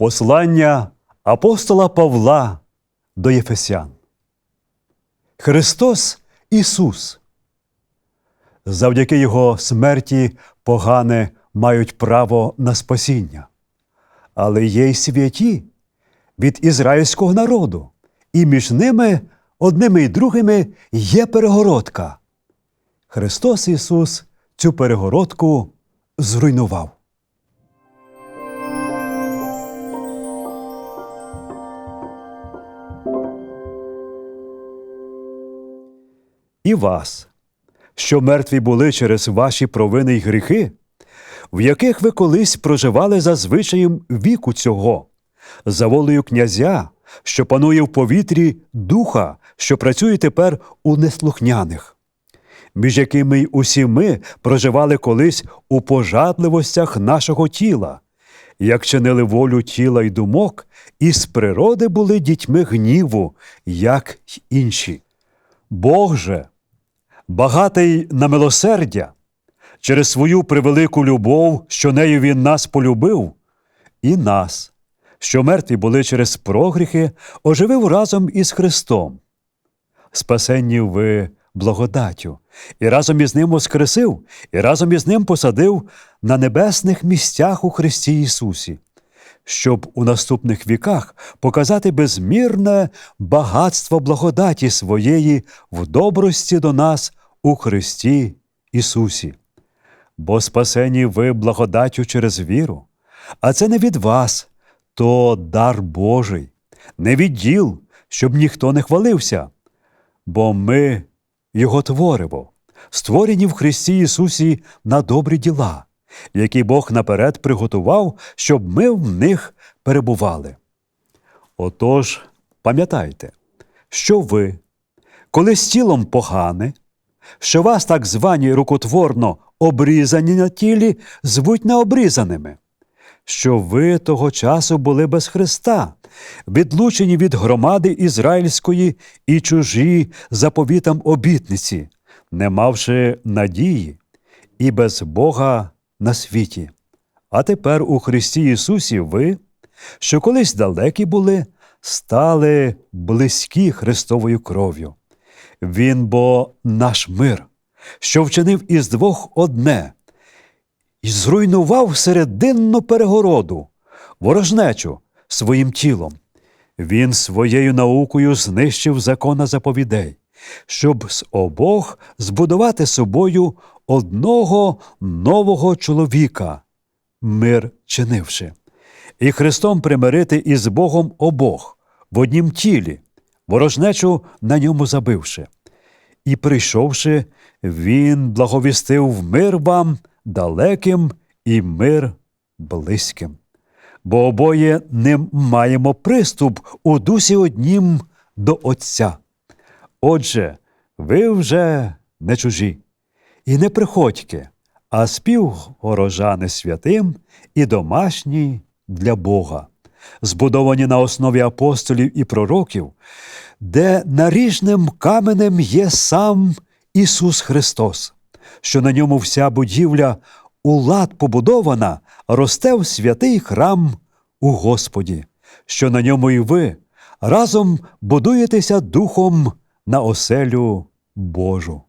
Послання апостола Павла до Єфесян. Христос Ісус. Завдяки Його смерті погане мають право на спасіння. Але є й святі від ізраїльського народу, і між ними одними і другими є перегородка. Христос Ісус цю перегородку зруйнував. І вас, що мертві були через ваші провини й гріхи, в яких ви колись проживали за звичаєм віку цього, за волею князя, що панує в повітрі духа, що працює тепер у неслухняних, між якими й усі ми проживали колись у пожадливостях нашого тіла, як чинили волю тіла й думок, і з природи були дітьми гніву, як й інші. Бог же, багатий на милосердя, через свою превелику любов, що нею він нас полюбив, і нас, що мертві були через прогріхи, оживив разом із Христом. Спасенні ви благодаттю, і разом із ним воскресив, і разом із ним посадив на небесних місцях у Христі Ісусі, щоб у наступних віках показати безмірне багатство благодаті своєї в добрості до нас у Христі Ісусі. Бо спасені ви благодаттю через віру, а це не від вас, то дар Божий, не від діл, щоб ніхто не хвалився, бо ми Його творимо, створені в Христі Ісусі на добрі діла, які Бог наперед приготував, щоб ми в них перебували. Отож, пам'ятайте, що ви, коли з тілом погане, що вас так звані рукотворно обрізані на тілі, звуть необрізаними, що ви того часу були без Христа, відлучені від громади ізраїльської і чужі заповітам обітниці, не мавши надії і без Бога на світі. А тепер у Христі Ісусі ви, що колись далекі були, стали близькі Христовою кров'ю. Він бо наш мир, що вчинив із двох одне, і зруйнував серединну перегороду, ворожнечу своїм тілом. Він своєю наукою знищив закона заповідей, щоб з обох збудувати собою одного нового чоловіка, мир чинивши, і Христом примирити із Богом обох в однім тілі, ворожнечу на ньому забивши. І, прийшовши, він благовістив мир вам далеким і мир близьким. Бо обоє не маємо приступ у дусі однім до Отця. Отже, ви вже не чужі, і не приходьки, а співгорожани святим і домашні для Бога, збудовані на основі апостолів і пророків, де наріжним каменем є сам Ісус Христос, що на ньому вся будівля у лад побудована, росте в святий храм у Господі, що на ньому і ви разом будуєтеся Духом на оселю Божу.